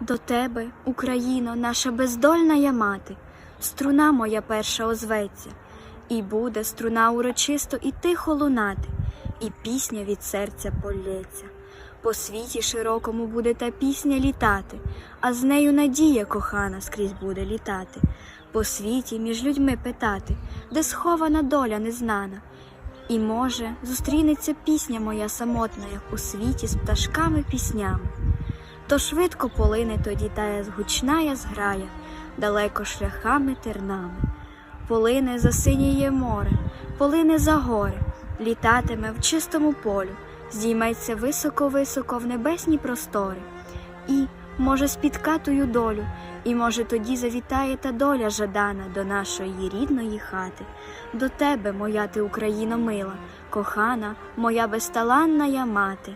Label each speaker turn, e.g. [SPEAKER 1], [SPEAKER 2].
[SPEAKER 1] До тебе, Україно, наша бездольна я мати, струна моя перша озветься, і буде струна урочисто і тихо лунати, і пісня від серця полється. По світі широкому буде та пісня літати, а з нею надія кохана скрізь буде літати. По світі між людьми питати, де схована доля незнана. І, може, зустрінеться пісня моя самотна, як у світі з пташками піснями. То швидко полине тоді тая гучная зграя, далеко шляхами тернами. Полине за синіє море, полине за гори, літатиме в чистому полю, здійметься високо-високо в небесні простори. І, може, спітка тую долю, і, може, тоді завітає та доля жадана до нашої рідної хати, до тебе, моя ти Україно мила, кохана, моя безталанна мати.